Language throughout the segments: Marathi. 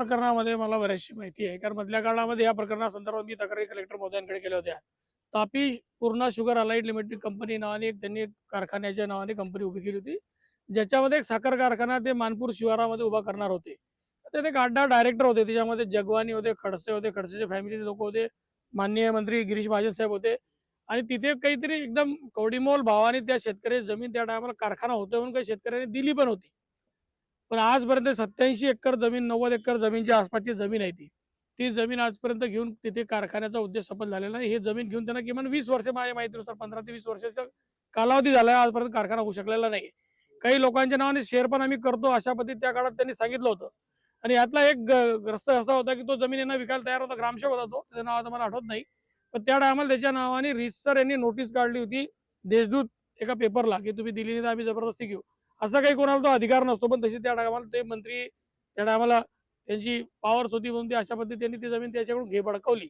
प्रकरणामध्ये मला बऱ्याचशी माहिती आहे. कारण मधल्या काळामध्ये या प्रकरणासंदर्भात मी तक्रारी कलेक्टर महोदयांकडे केल्या होत्या. Tapi Purna sugar allied limited company नावाने एक त्यांनी एक कारखान्याच्या नावाने कंपनी उभी केली होती. ज्याच्यामध्ये एक साखर कारखाना ते मानपूर शिवारामध्ये उभा करणार होते. त्यात एक आठ दहा डायरेक्टर होते. त्याच्यामध्ये जगवानी होते खडसे होते खडसेचे फॅमिलीचे लोक होते. माननीय मंत्री गिरीश महाजन साहेब होते. आणि तिथे काहीतरी एकदम कवडीमोल भावाने त्या शेतकऱ्याची जमीन त्या टायमाला कारखाना होतो म्हणून काही शेतकऱ्यांनी दिली पण होती. पण आजपर्यंत सत्याऐंशी एकर जमीन नव्वद एकर जमीनच्या आसपासची जमीन आहे ती ती जमीन आजपर्यंत घेऊन तिथे कारखान्याचा उद्देश सफल झालेला नाही. हे जमीन घेऊन त्यांना किमान वीस वर्ष माझ्या माहितीनुसार पंधरा ते वीस वर्षाचा कालावधी झाला आहे. आजपर्यंत कारखाना होऊ शकलेला नाही. काही लोकांच्या नावाने शेअर पण आम्ही करतो. अशा पद्धतीत त्या काळात त्यांनी सांगितलं होतं. आणि यातला एक ग्रस्त असा होता की तो जमीन यांना विकायला तयार होता. ग्रामसेवक होता तो. त्याचं नाव आता मला आठवत नाही. पण त्या टायमाला त्याच्या नावाने रिसर यांनी नोटीस काढली होती. देशदूत एका पेपरला की तुम्ही दिली नाही तर आम्ही जबरदस्ती घेऊ. असा काही कोणाला तो अधिकार नसतो पण तशी त्या टायमाला ते मंत्री त्या टायमाला त्यांची पॉवर्स होती म्हणून ते अशा पद्धतीने ती जमीन त्याच्याकडून घे बडकवली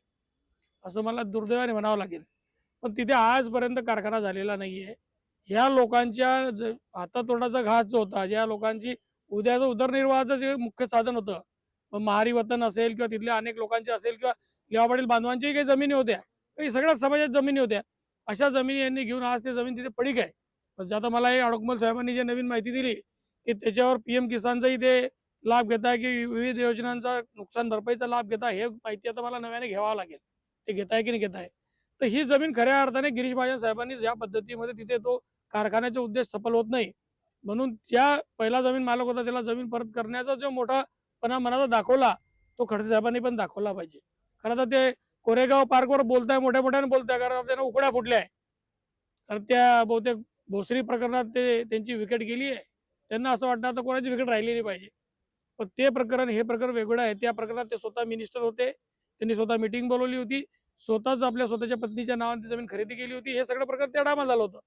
असं मला दुर्दैवाने म्हणावं लागेल. पण तिथे आजपर्यंत कारखाना झालेला नाहीये. ह्या लोकांच्या हातातोंडाचा घास जो होता ज्या लोकांची उद्याचं उदरनिर्वाहाचं जे मुख्य साधन होतं मग महारी वतन असेल किंवा तिथल्या अनेक लोकांचे असेल किंवा लेवा पाटील बांधवांच्याही काही जमिनी होत्या काही सगळ्याच समाजात जमिनी होत्या अशा जमिनी यांनी घेऊन आज ते जमीन तिथे पडीक आहे. पण आता मला हे अडकमल साहेबांनी जे नवीन माहिती दिली की त्याच्यावर पीएम किसानचाही ते लाभ घेताय की विविध योजनांचा नुकसान भरपाईचा लाभ घेताय हे माहिती आता मला नव्याने घ्यावा लागेल. ते घेताय की नाही घेताय तर ही जमीन खऱ्या अर्थाने गिरीश महाजन साहेबांनी ज्या पद्धतीमध्ये तिथे तो कारखान्याचा उद्देश सफल होत नाही म्हणून ज्या पहिला जमीन मालक होता त्याला जमीन परत करण्याचा जो मोठापणा मनाचा दाखवला तो खडसे साहेबांनी पण दाखवला पाहिजे. खरं तर ते कोरेगाव पार्कवर बोलताय मोठ्या मोठ्याने बोलताय कारण त्यांना उकड्या फुटल्या आहे. कारण त्या बहुतेक भोसरी प्रकरणात ते त्यांची विकेट गेली आहे. त्यांना असं वाटतं आता कोणाची विकेट राहिलेली नाही पाहिजे. पण ते प्रकरण हे प्रकरण वेगळं आहे. त्या प्रकरणात ते स्वतः मिनिस्टर होते. त्यांनी स्वतः मिटिंग बोलवली होती. स्वतःच आपल्या स्वतःच्या पत्नीच्या नावाने जमीन खरेदी केली होती. हे सगळं प्रकरण त्या डामा झालं होतं.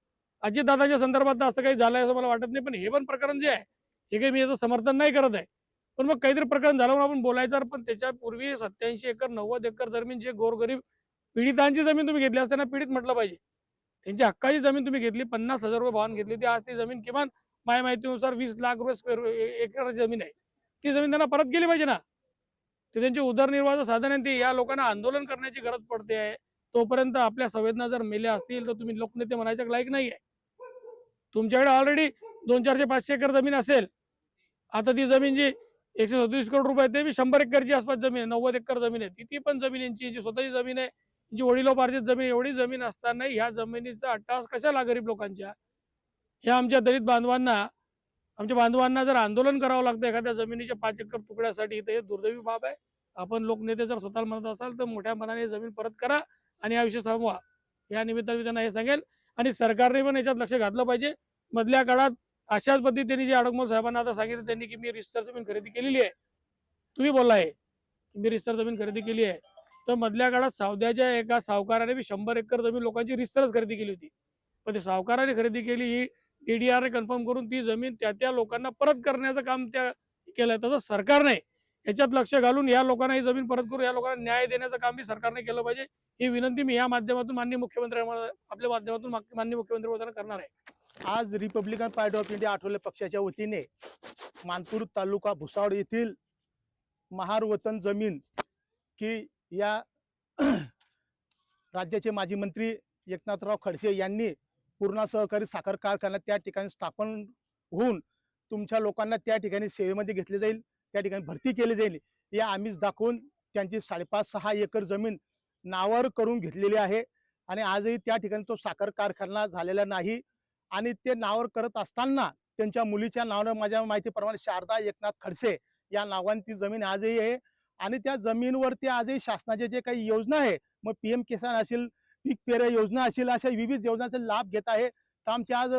अजितदादाच्या संदर्भात असं काही झालंय असं मला वाटत नाही. पण हे पण प्रकरण जे आहे हे काही मी याचं समर्थन नाही करत आहे. पण मग काहीतरी प्रकरण झालं म्हणून आपण बोलायचं पण त्याच्यापूर्वी सत्याऐंशी एकर नव्वद एकर जमीन जे गोरगरीब पीडितांची जमीन तुम्ही घेतली असताना पीडित म्हटलं पाहिजे. त्यांची हक्काची जमीन तुम्ही घेतली पन्नास हजार रुपये भावान घेतली ती आज ती जमीन किमान माझ्या माहितीनुसार वीस लाख रुपये स्क्वेअर एकर जमीन आहे. ती जमीन त्यांना परत गेली पाहिजे ना. ते त्यांचे उदरनिर्वाहाचं साधन आहे ते या लोकांना आंदोलन करण्याची गरज पडते आहे. तोपर्यंत आपल्या संवेदना जर मेल्या असतील तर तुम्ही लोकनेते म्हणायच्या लायक नाही आहे तुमच्याकडे ऑलरेडी दोन चारशे पाचशे एकर जमीन असेल. आता ती जमीन जी एकशे सदतीस करोड रुपये ते बी शंभर एकरची आसपास जमीन आहे नव्वद एकर जमीन आहे. ती ती पण जमीन यांची जी स्वतःची जमीन आहे. म्हणजे जी वडिलोपार्जित जमीन एवढी जमीन असताना ह्या जमिनीचा अट्टास कशाला गरीब लोकांच्या? ह्या आमच्या दलित बांधवांना आमच्या बांधवांना जर आंदोलन करावं लागतं एखाद्या जमिनीच्या पाच एकर तुकड्यासाठी तर हे दुर्दैवी बाब आहे. आपण लोकनेते जर स्वतःला म्हणत असाल तर मोठ्या मनाने जमीन परत करा आणि हा विषय थांबवा. या निमित्ताने मी त्यांना हे सांगेल. आणि सरकारने पण याच्यात लक्ष घातलं पाहिजे. मधल्या काळात अशाच पद्धतीने जे अडकमल साहेबांना आता सांगितलं त्यांनी की मी रिस्तर जमीन खरेदी केलेली आहे. तुम्ही बोललाय की मी रिस्तर जमीन खरेदी केली आहे. तर मधल्या काळात सावद्याच्या एका सावकाराने बी शंभर एकर जमीन लोकांची रिस्तरच खरेदी केली होती. पण ते सावकाराने खरेदी केली ही टीडीआर कन्फर्म करून ती जमीन त्या त्या लोकांना परत करण्याचं काम त्या केलंय. तसं सरकारने याच्यात लक्ष घालून या लोकांना ही जमीन परत करून या लोकांना न्याय देण्याचं काम बी सरकारने केलं पाहिजे. ही विनंती मी या माध्यमातून माननीय मुख्यमंत्री आपल्या माध्यमातून माननीय मुख्यमंत्री होताना करणार आहे. आज republican party of India Athawale पक्षाच्या वतीने मानपूर तालुका भुसावळ येथील महार वतन जमीन की या राज्याचे माजी मंत्री एकनाथराव खडसे यांनी पूर्णा सहकारी साखर कारखाना त्या ठिकाणी स्थापन होऊन तुमच्या लोकांना त्या ठिकाणी सेवेमध्ये घेतले जाईल त्या ठिकाणी भरती केली जाईल या आम्हीच दाखवून त्यांची साडेपाच सहा एकर जमीन नावावर करून घेतलेली आहे. आणि आजही त्या ठिकाणी तो साखर कारखाना झालेला नाही. आणि ते नावावर करत असताना त्यांच्या मुलीच्या नावानं माझ्या माहितीप्रमाणे शारदा एकनाथ खडसे या नावाने ती जमीन आजही आहे. आणि त्या जमीनवरती आजही शासनाचे जे काही योजना आहे मग पी एम किसान असेल पीक पेरे योजना असेल अशा विविध योजनांचा लाभ घेत आहे. तर आमच्या आज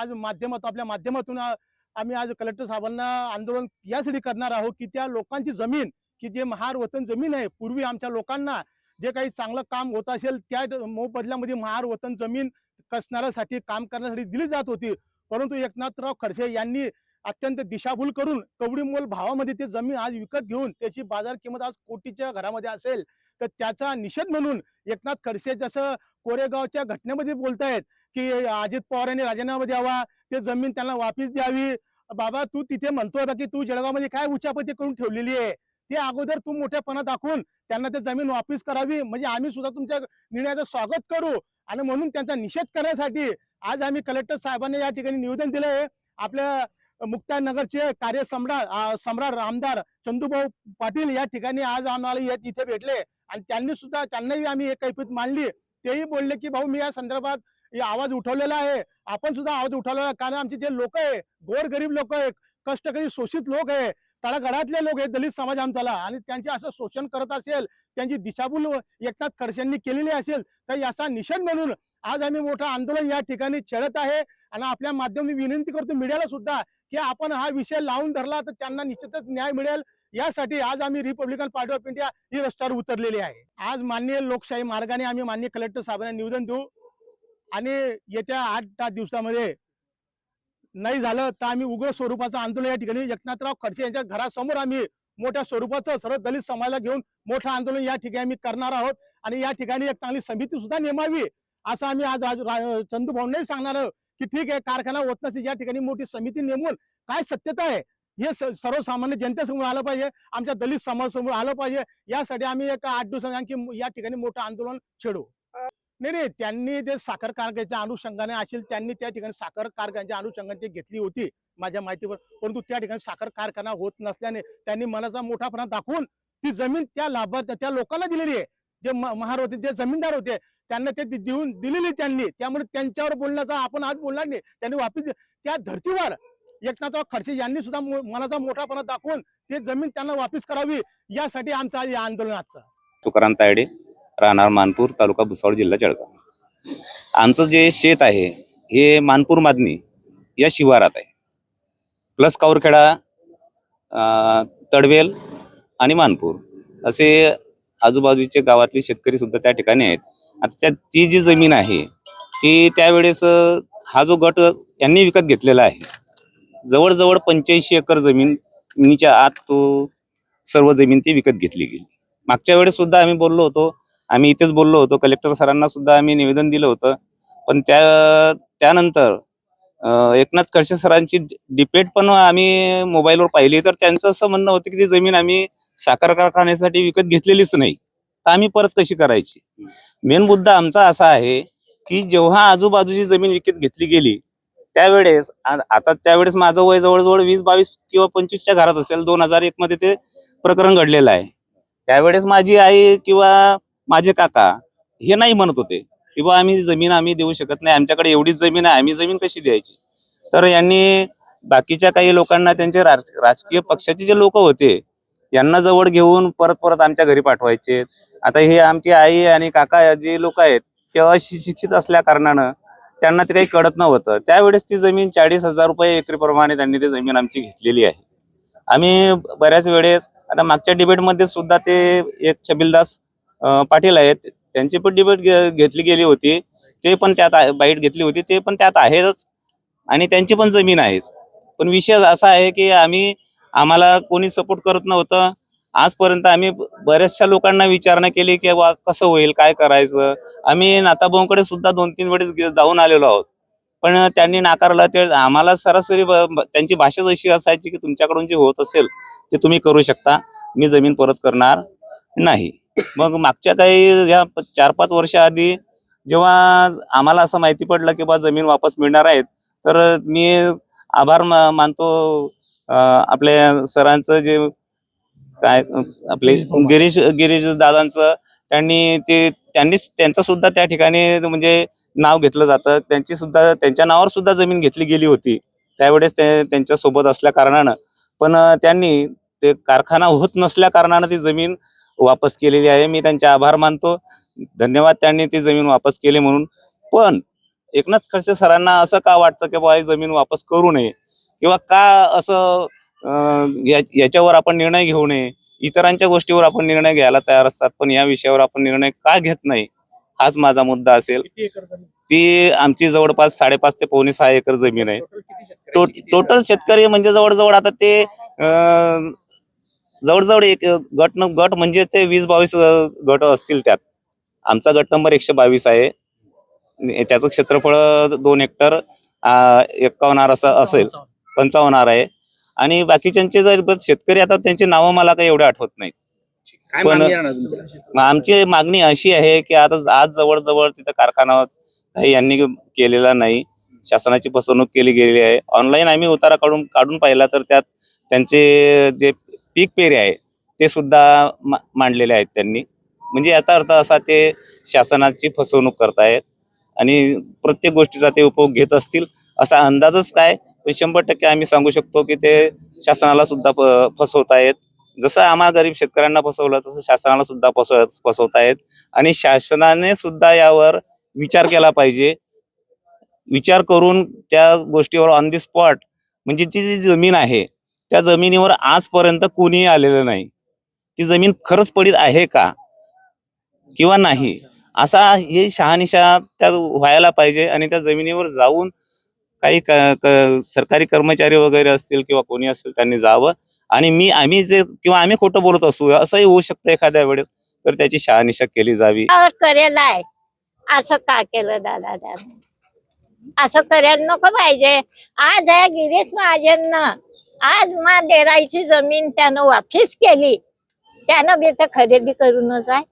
आज माध्यमातून आपल्या माध्यमातून आम्ही आज कलेक्टर साहेबांना आंदोलन यासाठी करणार आहोत की त्या लोकांची जमीन की जे महार वतन जमीन आहे पूर्वी आमच्या लोकांना जे काही चांगलं काम होत असेल त्या मोबदल्यामध्ये महार वतन जमीन कसणाऱ्यासाठी काम करण्यासाठी दिली जात होती. परंतु एकनाथराव खडसे यांनी अत्यंत दिशाभूल करून कवडीमोल भावामध्ये ते जमीन आज विकत घेऊन त्याची बाजार किंमत आज कोटीच्या घरामध्ये असेल. तर त्याचा निषेध म्हणून एकनाथ खडसे जसं कोरेगावच्या घटनेमध्ये बोलतायत की अजित पवार यांनी राजीनामा द्यावा ते जमीन त्यांना वापिस द्यावी. बाबा तू तिथे म्हणतोय का की तू जळगावमध्ये काय उच्चापती करून ठेवलेली आहे? ते अगोदर तू मोठ्यापणा दाखवून त्यांना ते जमीन वापिस करावी. म्हणजे आम्ही सुद्धा तुमच्या निर्णयाचं स्वागत करू आणि म्हणून त्यांचा निषेध करण्यासाठी आज आम्ही कलेक्टर साहेबांना या ठिकाणी निवेदन दिलं आहे आपल्या मुक्तानगरचे कार्यसम्राट अं, सम्राट आमदार चंदूभाऊ पाटील या ठिकाणी आज आम्हाला येत इथे भेटले. आणि त्यांनी सुद्धा त्यांनाही आम्ही एक कैफीत मांडली. तेही बोलले की भाऊ मी या संदर्भात आवाज उठवलेला आहे. आपण सुद्धा आवाज उठवलेला कारण आमचे जे लोक आहे गोरगरीब लोक आहे कष्टकरी शोषित लोक आहे तळागडातले लोक आहे दलित समाज आमच्याला. आणि त्यांचे असं शोषण करत असेल त्यांची दिशाभूल एकनाथ खडसेंनी केलेली असेल तर याचा निषेध म्हणून आज आम्ही मोठं आंदोलन या ठिकाणी छेडत आहे. आणि आपल्या माध्यमातून विनंती करतो मीडियाला सुद्धा की आपण हा विषय लावून धरला तर त्यांना निश्चितच न्याय मिळेल. यासाठी आज आम्ही रिपब्लिकन पार्टी ऑफ इंडिया ही रस्त्यावर उतरलेली आहे. आज माननीय लोकशाही मार्गाने आम्ही माननीय कलेक्टर साहेबांना निवेदन देऊ. आणि येत्या आठ आठ दिवसामध्ये नाही झालं तर आम्ही उग्र स्वरूपाचं आंदोलन या ठिकाणी एकनाथराव खडसे यांच्या घरासमोर आम्ही मोठ्या स्वरूपाचं सर्व दलित समाजाला घेऊन मोठं आंदोलन या ठिकाणी आम्ही करणार आहोत. आणि या ठिकाणी एक चांगली समिती सुद्धा नेमावी असं आम्ही आज चंदू भाऊंनाही सांगणार आहोत. की ठीक आहे कारखाना होत नसेल या ठिकाणी मोठी समिती नेमून काय सत्यता आहे हे सर्वसामान्य जनतेसमोर आलं पाहिजे आमच्या दलित समाजासमोर आलं पाहिजे यासाठी आम्ही एक आठ दिवसांनी आणखी या ठिकाणी मोठं आंदोलन छेडू. नाही नाही त्यांनी ते साखर कारखान्याच्या अनुषंगाने असेल त्यांनी त्या ठिकाणी साखर कारखान्याच्या अनुषंगाने ते घेतली होती माझ्या माहितीवर. परंतु त्या ठिकाणी साखर कारखाना होत नसल्याने त्यांनी मनाचा मोठापणा दाखवून ती जमीन त्या लाभार्थ्या त्या लोकांना दिलेली आहे. जे म- महार होते जे जमीनदार होते त्यांना ते देऊन दिलेली त्यांनी. त्यामुळे त्यांच्यावर बोलण्याचा आपण आज बोलणार नाही. त्यांनी वापिस त्या धर्तीवर एकनाथराव खडसे यांनी सुद्धा मनाचा मोठापणा दाखवून ते जमीन त्यांना वापस करावी यासाठी आमचं या हे तुकाराम तायडे राहणार मानपूर तालुका भुसावळ जिल्हा जळगाव. आमचं जे शेत आहे हे मानपूर मादनी या शिवारात आहे. प्लस कावरखेडा अं, तडवेल आणि मानपूर. असे आजूबाजूचे गावातले शेतकरी सुद्धा त्या ठिकाणी आहेत आता त्या ती जी जमीन आहे ती त्यावेळेस हा जो गट यांनी विकत घेतलेला आहे जवळजवळ पंच्याऐंशी एकर जमीनच्या आत तो सर्व जमीन ती विकत घेतली गेली मागच्या वेळेस सुद्धा आम्ही बोललो होतो आम्ही इथेच बोललो होतो कलेक्टर सरांना सुद्धा आम्ही निवेदन दिलं होतं पण त्या त्यानंतर एकनाथ खडसे सरांची डिपेट पण आम्ही मोबाईलवर पाहिली तर त्यांचं असं म्हणणं होतं की ती जमीन आम्ही साखर कारखान्यासाठी विकत घेतलेलीच नाही. तर आम्ही परत कशी करायची? मेन मुद्दा आमचा असा आहे की जेव्हा आजूबाजूची जमीन विकत घेतली गेली त्यावेळेस आता त्यावेळेस माझं वय जवळजवळ वीस बावीस किंवा पंचवीसच्या घरात असेल दोन हजार एक मध्ये ते प्रकरण घडलेलं आहे. त्यावेळेस माझी आई किंवा माझे काका हे नाही म्हणत होते की बा आम्ही जमीन आम्ही देऊ शकत नाही आमच्याकडे एवढीच जमीन आहे आम्ही जमीन कशी द्यायची? तर यांनी बाकीच्या काही लोकांना त्यांचे राज- राजकीय पक्षाचे जे लोक होते यांना जवळ घेऊन परत परत आमच्या घरी पाठवायचे. आता हे आमची आई आणि काका जे लोक आहेत ते अशिक्षित असल्या कारणानं त्यांना ते काही कळत नव्हतं. त्यावेळेस ती जमीन चाळीस हजार रुपये एकरीप्रमाणे त्यांनी ती जमीन आमची घेतलेली आहे. आम्ही बऱ्याच वेळेस आता मागच्या डिबेटमध्ये सुद्धा ते एक छबिलदास पाटील आहेत त्यांची पण डिबेट घेतली गेली होती. ते पण त्यात बाईट घेतली होती. ते पण त्यात आहेच आणि त्यांची पण जमीन आहेच. पण विषय असा आहे की आम्ही आम्हाला कोणी सपोर्ट करत नव्हतं. आजपर्यंत आम्ही बऱ्याचशा लोकांना विचारणा केली की बा कसं होईल काय करायचं? आम्ही नाताभाऊंकडे सुद्धा दोन तीन वेळेस जाऊन आलेलो आहोत. पण त्यांनी नाकारला ते आम्हाला सरासरी त्यांची भाषाच अशी असायची की तुमच्याकडून जे होत असेल ते तुम्ही करू शकता. मी जमीन परत करणार नाही. मग मागच्या काही या चार पाच वर्षाआधी जेव्हा आम्हाला असं माहिती पडलं की बा जमीन वापस मिळणार आहेत तर मी आभार मानतो आपल्या सरांचं जे काय आपले गिरीश गिरीश दादांचं त्यांनी ते त्यांनीच त्यांचं सुद्धा त्या ठिकाणी म्हणजे नाव घेतलं जातं. त्यांची सुद्धा त्यांच्या नावावर सुद्धा जमीन घेतली गेली होती. त्यावेळेस ते त्यांच्यासोबत असल्या कारणानं. पण त्यांनी ते कारखाना होत नसल्या कारणानं ती जमीन वापस केलेली आहे. मी त्यांचे आभार मानतो. धन्यवाद त्यांनी ती जमीन वापस केली म्हणून. पण एकनाथ खडसे सरांना असं का वाटतं की बा ही जमीन वापस करू नये? किंवा का असं याच्यावर आपण निर्णय घेऊ नये इतरांच्या गोष्टीवर आपण निर्णय घ्यायला तयार असतात पण या विषयावर आपण निर्णय का घेत नाही हाच माझा मुद्दा असेल? ती आमची जवळपास साडेपाच ते पावणे सहा एकर जमीन आहे? टो- टोटल शेतकरी म्हणजे जवळजवळ आता ते जवळजवळ एक गट न गट म्हणजे ते वीस बावीस गट असतील त्यात. आमचा गट नंबर एकशे बावीस आहे. त्याचं क्षेत्रफळ दोन हेक्टर आर असं असेल. पंचावन्न आर आहे. आणि बाकीच्यांचे जर शेतकरी आता त्यांचे नावं मला काही एवढे आठवत नाही. काय पण- आमची मागणी अशी आहे की आता आज जवळजवळ तिथं कारखाना काही यांनी केलेला नाही. शासनाची फसवणूक केली गेलेली आहे. ऑनलाईन आम्ही उतारा काढून काढून पाहिला तर त्यात त्यांचे जे पीक पेरे आहे ते सुद्धा मांडलेले आहेत त्यांनी. म्हणजे याचा अर्थ असा ते शासनाची फसवणूक करतायत आणि प्रत्येक गोष्टीचा ते उपयोग घेत असतील. असा अंदाजच काय पण शंभर टक्के आम्ही सांगू शकतो की ते शासनाला सुद्धा फसवत फसवतायत जसं आम्हा गरीब शेतकऱ्यांना फसवलं तसं शासनाला सुद्धा फसव फसवतायत आणि शासनाने सुद्धा यावर विचार केला पाहिजे. विचार करून त्या गोष्टीवर ऑन दी स्पॉट म्हणजे ती जी जमीन आहे त्या जमिनीवर आजपर्यंत कोणीही आलेलं नाही. ती जमीन खरंच पडीत आहे का? किंवा नाही? असा हे शहानिशा त्या व्हायला पाहिजे आणि त्या जमिनीवर जाऊन काही सरकारी कर्मचारी वगैरे असतील किंवा कोणी असेल त्यांनी जावं. आणि मी आम्ही जे किंवा आम्ही खोटं बोलत असू असंही होऊ शकतं एखाद्या वेळेस तर त्याची शहानिशा केली जावी. करेल आहे. असं का केलं दादा दादा? असं करायला नको पाहिजे. आज आहे गिरीश महाजननं. आज मा डेराईची जमीन त्यानं वापस केली. त्यानं बी तर खरेदी करूनच आहे.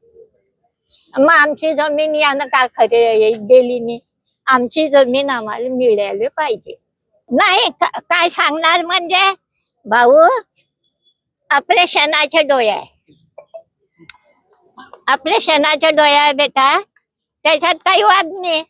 मग आमची जमीन यानं का खरे दिली नाही? आमची जमीन आम्हाला मिळाली पाहिजे. नाही काय सांगणार म्हणजे? भाऊ आपल्या शेणाच्या डोळ्या आहे आपल्या शेणाच्या डोळ्या बेटा त्याच्यात काही वाद नाही.